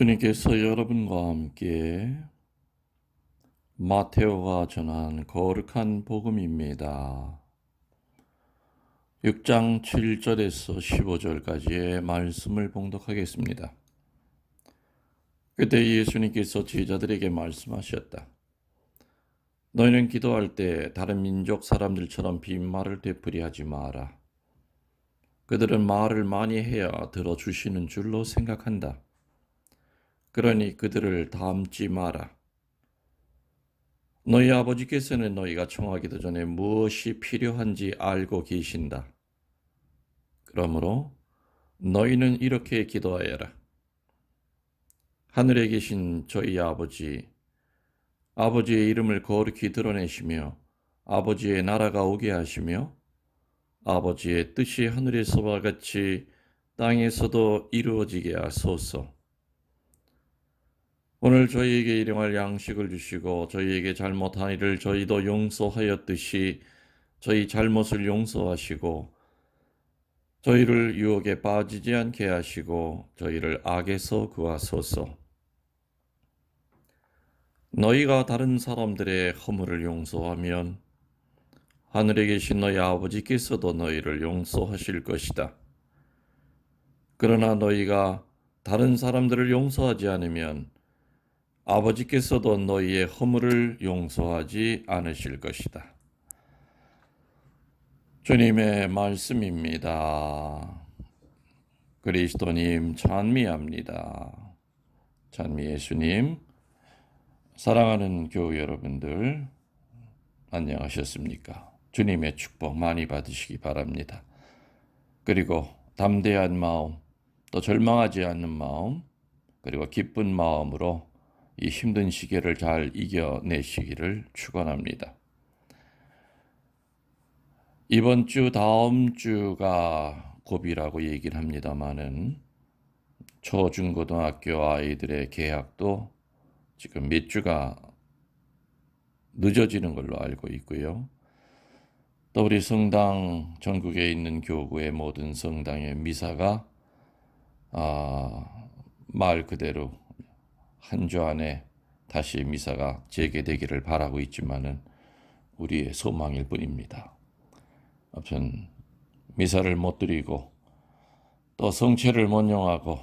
주님께서 여러분과 함께 마테오가 전한 거룩한 복음입니다. 6장 7절에서 15절까지의 말씀을 봉독하겠습니다. 그때 예수님께서 제자들에게 말씀하셨다. 너희는 기도할 때 다른 민족 사람들처럼 빈말을 되풀이하지 마라. 그들은 말을 많이 해야 들어주시는 줄로 생각한다. 그러니 그들을 담지 마라. 너희 아버지께서는 너희가 청하기도 전에 무엇이 필요한지 알고 계신다. 그러므로 너희는 이렇게 기도하여라. 하늘에 계신 저희 아버지, 아버지의 이름을 거룩히 드러내시며 아버지의 나라가 오게 하시며 아버지의 뜻이 하늘에서와 같이 땅에서도 이루어지게 하소서. 오늘 저희에게 일용할 양식을 주시고 저희에게 잘못한 일을 저희도 용서하였듯이 저희 잘못을 용서하시고 저희를 유혹에 빠지지 않게 하시고 저희를 악에서 구하소서. 너희가 다른 사람들의 허물을 용서하면 하늘에 계신 너희 아버지께서도 너희를 용서하실 것이다. 그러나 너희가 다른 사람들을 용서하지 않으면 아버지께서도 너희의 허물을 용서하지 않으실 것이다. 주님의 말씀입니다. 그리스도님 찬미합니다. 찬미 예수님, 사랑하는 교우 여러분들, 안녕하셨습니까? 주님의 축복 많이 받으시기 바랍니다. 그리고 담대한 마음, 또 절망하지 않는 마음, 그리고 기쁜 마음으로 이 힘든 시기를 잘 이겨내시기를 축원합니다. 이번 주 다음 주가 고비라고 얘기를 합니다만은 초중고등학교 아이들의 개학도 지금 몇 주가 늦어지는 걸로 알고 있고요. 또 우리 성당 전국에 있는 교구의 모든 성당의 미사가 아, 말 그대로 한 주 안에 다시 미사가 재개되기를 바라고 있지만은 우리의 소망일 뿐입니다. 아무튼 미사를 못 드리고 또 성체를 못 용하고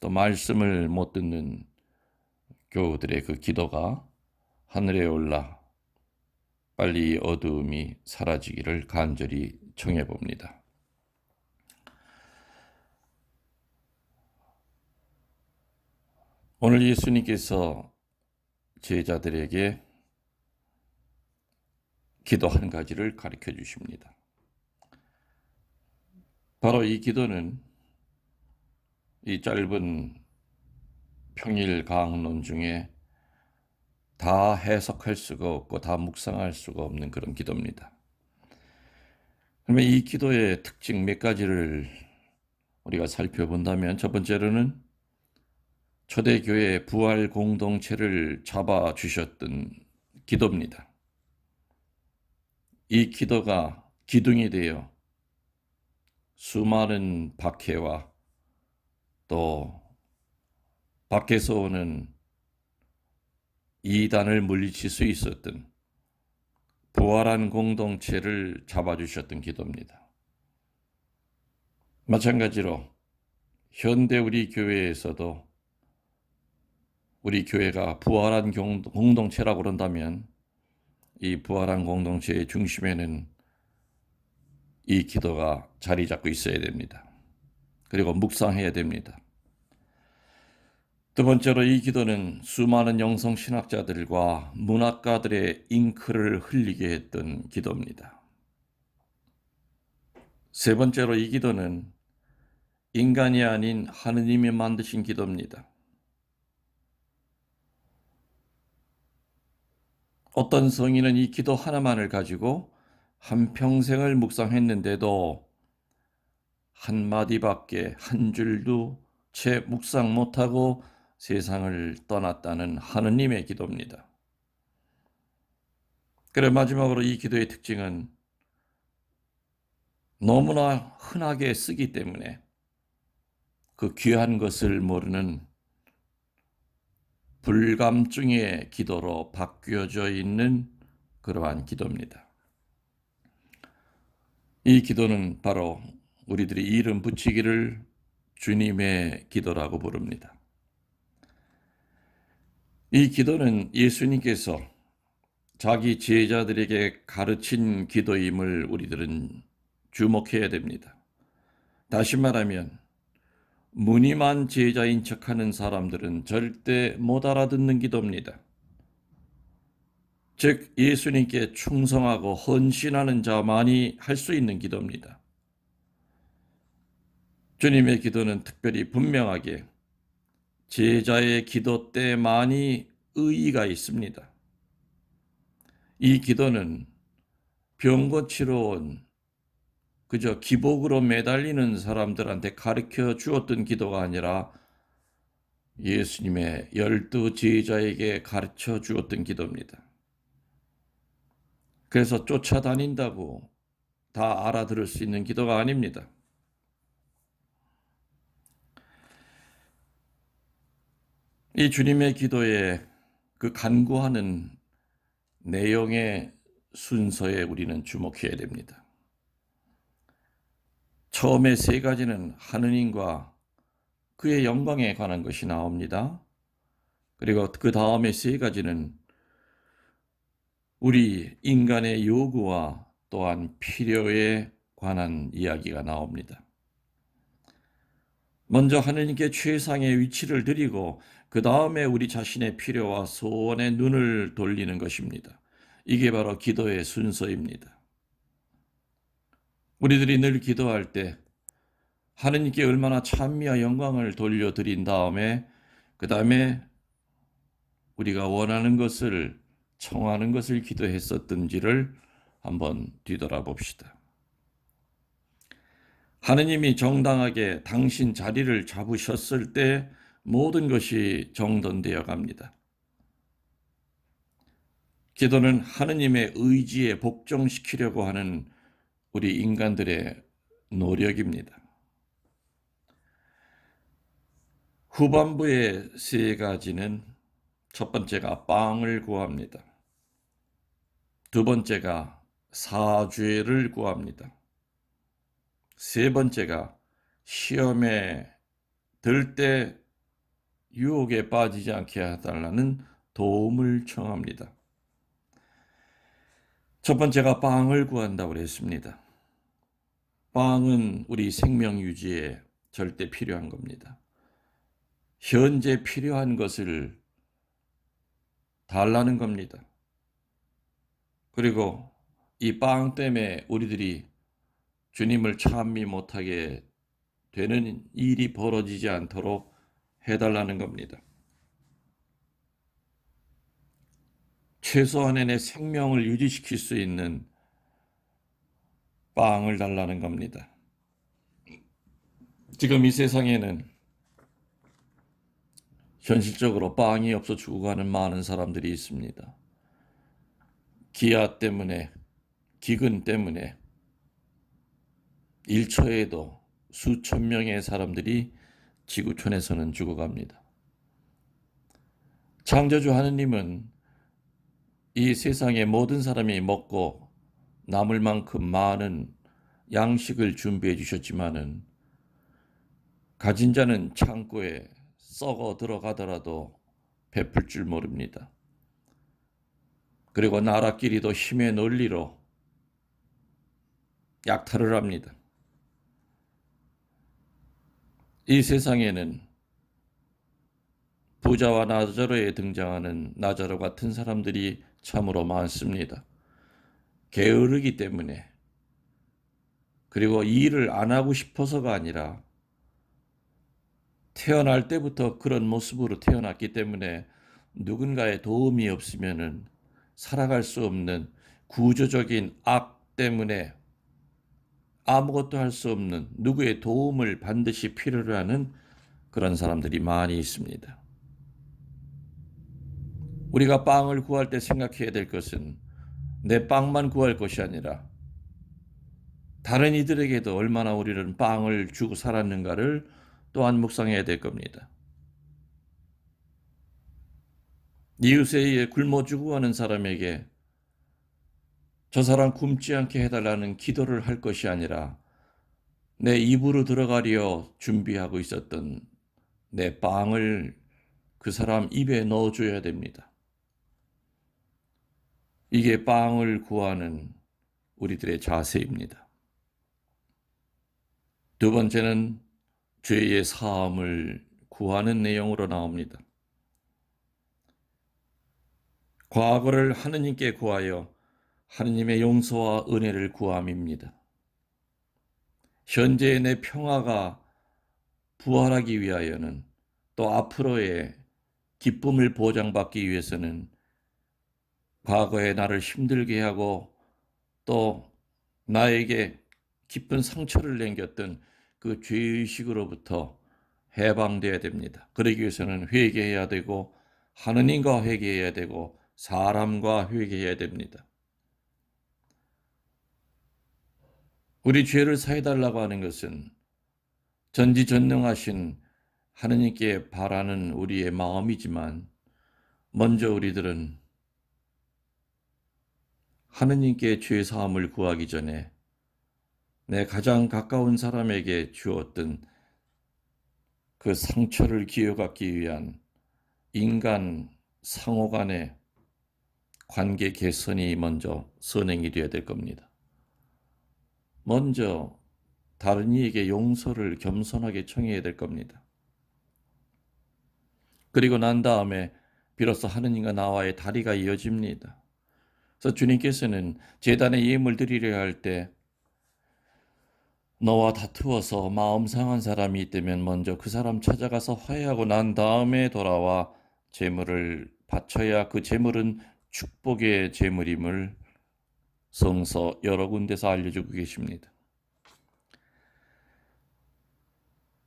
또 말씀을 못 듣는 교우들의 그 기도가 하늘에 올라 빨리 어두움이 사라지기를 간절히 청해 봅니다. 오늘 예수님께서 제자들에게 기도 한 가지를 가르쳐 주십니다. 바로 이 기도는 이 짧은 평일 강론 중에 다 해석할 수가 없고 다 묵상할 수가 없는 그런 기도입니다. 그러면 이 기도의 특징 몇 가지를 우리가 살펴본다면 첫 번째로는 초대교회 부활 공동체를 잡아 주셨던 기도입니다. 이 기도가 기둥이 되어 수많은 박해와 또 밖에서 오는 이단을 물리칠 수 있었던 부활한 공동체를 잡아주셨던 기도입니다. 마찬가지로 현대 우리 교회에서도 우리 교회가 부활한 공동체라고 그런다면 이 부활한 공동체의 중심에는 이 기도가 자리 잡고 있어야 됩니다. 그리고 묵상해야 됩니다. 두 번째로 이 기도는 수많은 영성 신학자들과 문학가들의 잉크를 흘리게 했던 기도입니다. 세 번째로 이 기도는 인간이 아닌 하느님이 만드신 기도입니다. 어떤 성인은 이 기도 하나만을 가지고 한평생을 묵상했는데도 한마디밖에 한 줄도 채 묵상 못하고 세상을 떠났다는 하느님의 기도입니다. 그래 마지막으로 이 기도의 특징은 너무나 흔하게 쓰기 때문에 그 귀한 것을 모르는 불감증의 기도로 바뀌어져 있는 그러한 기도입니다. 이 기도는 바로 우리들이 이름 붙이기를 주님의 기도라고 부릅니다. 이 기도는 예수님께서 자기 제자들에게 가르친 기도임을 우리들은 주목해야 됩니다. 다시 말하면 무늬만 제자인 척하는 사람들은 절대 못 알아듣는 기도입니다. 즉 예수님께 충성하고 헌신하는 자만이 할 수 있는 기도입니다. 주님의 기도는 특별히 분명하게 제자의 기도 때만이 의의가 있습니다. 이 기도는 병 고치러 온 그저 기복으로 매달리는 사람들한테 가르쳐 주었던 기도가 아니라 예수님의 열두 제자에게 가르쳐 주었던 기도입니다. 그래서 쫓아다닌다고 다 알아들을 수 있는 기도가 아닙니다. 이 주님의 기도에 그 간구하는 내용의 순서에 우리는 주목해야 됩니다. 처음에 세 가지는 하느님과 그의 영광에 관한 것이 나옵니다. 그리고 그 다음에 세 가지는 우리 인간의 요구와 또한 필요에 관한 이야기가 나옵니다. 먼저 하느님께 최상의 위치를 드리고 그 다음에 우리 자신의 필요와 소원에 눈을 돌리는 것입니다. 이게 바로 기도의 순서입니다. 우리들이 늘 기도할 때 하느님께 얼마나 찬미와 영광을 돌려드린 다음에 그 다음에 우리가 원하는 것을 청하는 것을 기도했었던지를 한번 뒤돌아봅시다. 하느님이 정당하게 당신 자리를 잡으셨을 때 모든 것이 정돈되어 갑니다. 기도는 하느님의 의지에 복종시키려고 하는 우리 인간들의 노력입니다. 후반부의 세 가지는 첫 번째가 빵을 구합니다. 두 번째가 사죄를 구합니다. 세 번째가 시험에 들 때 유혹에 빠지지 않게 해달라는 도움을 청합니다. 첫 번째가 빵을 구한다고 그랬습니다. 빵은 우리 생명 유지에 절대 필요한 겁니다. 현재 필요한 것을 달라는 겁니다. 그리고 이 빵 때문에 우리들이 주님을 찬미 못하게 되는 일이 벌어지지 않도록 해달라는 겁니다. 최소한의 내 생명을 유지시킬 수 있는 빵을 달라는 겁니다. 지금 이 세상에는 현실적으로 빵이 없어 죽어가는 많은 사람들이 있습니다. 기아 때문에, 기근 때문에 1초에도 수천 명의 사람들이 지구촌에서는 죽어갑니다. 창조주 하느님은 이 세상의 모든 사람이 먹고 남을 만큼 많은 양식을 준비해 주셨지만은 가진 자는 창고에 썩어 들어가더라도 베풀 줄 모릅니다. 그리고 나라끼리도 힘의 논리로 약탈을 합니다. 이 세상에는 부자와 나자로에 등장하는 나자로 같은 사람들이 참으로 많습니다. 게으르기 때문에 그리고 일을 안 하고 싶어서가 아니라 태어날 때부터 그런 모습으로 태어났기 때문에 누군가의 도움이 없으면은 살아갈 수 없는 구조적인 악 때문에 아무것도 할 수 없는 누구의 도움을 반드시 필요로 하는 그런 사람들이 많이 있습니다. 우리가 빵을 구할 때 생각해야 될 것은 내 빵만 구할 것이 아니라 다른 이들에게도 얼마나 우리는 빵을 주고 살았는가를 또한 묵상해야 될 겁니다. 이웃에 의해 굶어 죽어가는 사람에게 저 사람 굶지 않게 해달라는 기도를 할 것이 아니라 내 입으로 들어가려 준비하고 있었던 내 빵을 그 사람 입에 넣어줘야 됩니다. 이게 빵을 구하는 우리들의 자세입니다. 두 번째는 죄의 사함을 구하는 내용으로 나옵니다. 과거를 하느님께 구하여 하느님의 용서와 은혜를 구함입니다. 현재의 내 평화가 부활하기 위하여는 또 앞으로의 기쁨을 보장받기 위해서는 과거에 나를 힘들게 하고 또 나에게 깊은 상처를 남겼던 그 죄의식으로부터 해방되어야 됩니다. 그러기 위해서는 회개해야 되고 하느님과 회개해야 되고 사람과 회개해야 됩니다. 우리 죄를 사해달라고 하는 것은 전지전능하신 하느님께 바라는 우리의 마음이지만 먼저 우리들은 하느님께 죄 사함을 구하기 전에 내 가장 가까운 사람에게 주었던 그 상처를 기억하기 위한 인간 상호 간의 관계 개선이 먼저 선행이 되어야 될 겁니다. 먼저 다른 이에게 용서를 겸손하게 청해야 될 겁니다. 그리고 난 다음에 비로소 하느님과 나와의 다리가 이어집니다. 그래서 주님께서는 재단에 예물 드리려 할 때 너와 다투어서 마음 상한 사람이 있다면 먼저 그 사람 찾아가서 화해하고 난 다음에 돌아와 제물을 바쳐야 그 제물은 축복의 제물임을 성서 여러 군데서 알려주고 계십니다.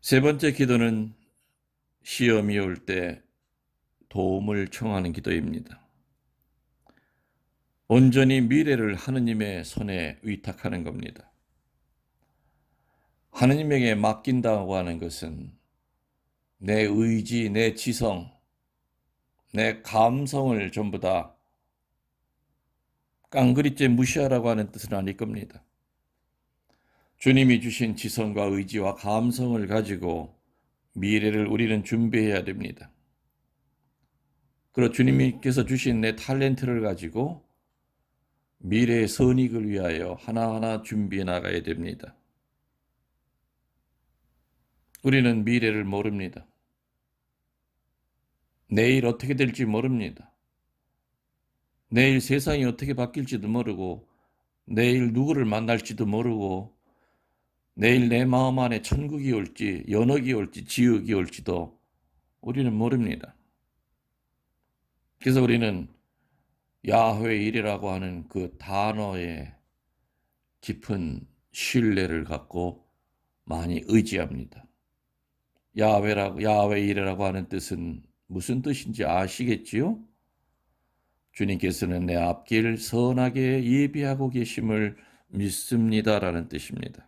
세 번째 기도는 시험이 올 때 도움을 청하는 기도입니다. 온전히 미래를 하느님의 손에 위탁하는 겁니다. 하느님에게 맡긴다고 하는 것은 내 의지, 내 지성, 내 감성을 전부 다 깡그리째 무시하라고 하는 뜻은 아닐 겁니다. 주님이 주신 지성과 의지와 감성을 가지고 미래를 우리는 준비해야 됩니다. 그리고 주님께서 주신 내 탤런트를 가지고 미래의 선익을 위하여 하나하나 준비해 나가야 됩니다. 우리는 미래를 모릅니다. 내일 어떻게 될지 모릅니다. 내일 세상이 어떻게 바뀔지도 모르고, 내일 누구를 만날지도 모르고, 내일 내 마음 안에 천국이 올지, 연옥이 올지, 지옥이 올지도 우리는 모릅니다. 그래서 우리는 야훼 일이라고 하는 그 단어에 깊은 신뢰를 갖고 많이 의지합니다. 야훼라고 야훼 일이라고 하는 뜻은 무슨 뜻인지 아시겠지요? 주님께서는 내 앞길 선하게 예비하고 계심을 믿습니다라는 뜻입니다.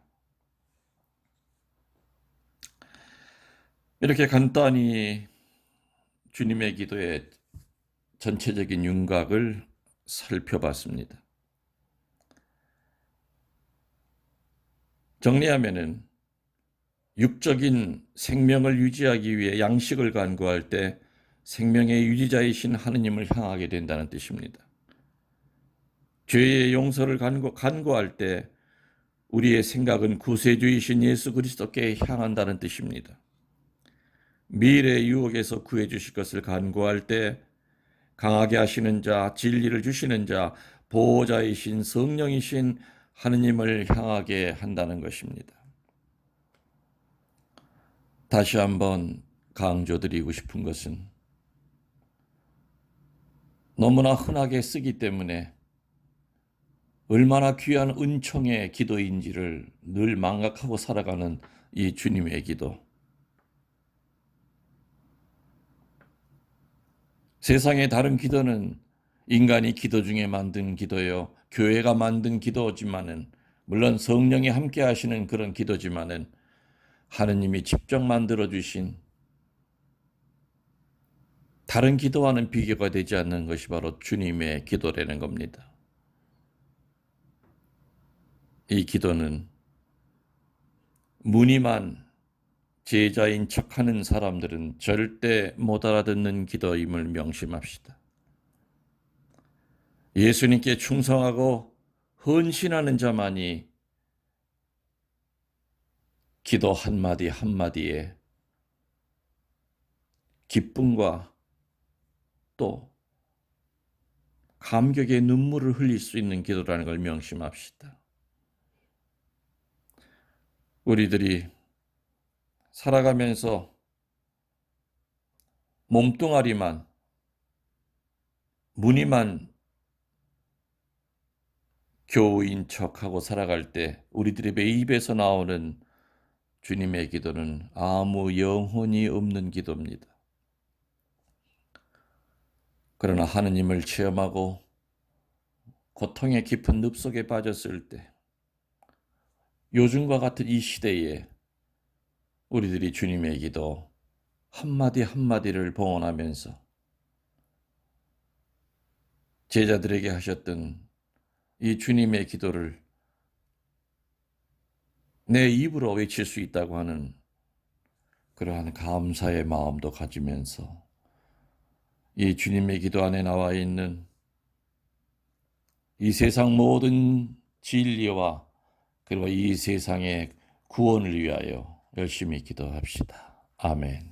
이렇게 간단히 주님의 기도의 전체적인 윤곽을 살펴봤습니다. 정리하면은 육적인 생명을 유지하기 위해 양식을 간구할 때 생명의 유지자이신 하느님을 향하게 된다는 뜻입니다. 죄의 용서를 간구, 간구할 때 우리의 생각은 구세주이신 예수 그리스도께 향한다는 뜻입니다. 미래 유혹에서 구해 주실 것을 간구할 때 강하게 하시는 자, 진리를 주시는 자, 보호자이신 성령이신 하느님을 향하게 한다는 것입니다. 다시 한번 강조드리고 싶은 것은 너무나 흔하게 쓰기 때문에 얼마나 귀한 은총의 기도인지를 늘 망각하고 살아가는 이 주님의 기도. 세상의 다른 기도는 인간이 기도 중에 만든 기도요, 교회가 만든 기도지만은, 물론 성령이 함께 하시는 그런 기도지만은, 하느님이 직접 만들어 주신 다른 기도와는 비교가 되지 않는 것이 바로 주님의 기도라는 겁니다. 이 기도는 무늬만 제자인 척하는 사람들은 절대 못 알아듣는 기도임을 명심합시다. 예수님께 충성하고 헌신하는 자만이 기도 한마디 한마디에 기쁨과 또 감격의 눈물을 흘릴 수 있는 기도라는 걸 명심합시다. 우리들이 살아가면서 몸뚱아리만 무늬만 교우인 척하고 살아갈 때 우리들의 입에서 나오는 주님의 기도는 아무 영혼이 없는 기도입니다. 그러나 하느님을 체험하고 고통의 깊은 늪 속에 빠졌을 때 요즘과 같은 이 시대에 우리들이 주님의 기도 한마디 한마디를 봉헌하면서 제자들에게 하셨던 이 주님의 기도를 내 입으로 외칠 수 있다고 하는 그러한 감사의 마음도 가지면서 이 주님의 기도 안에 나와 있는 이 세상 모든 진리와 그리고 이 세상의 구원을 위하여 열심히 기도합시다. 아멘.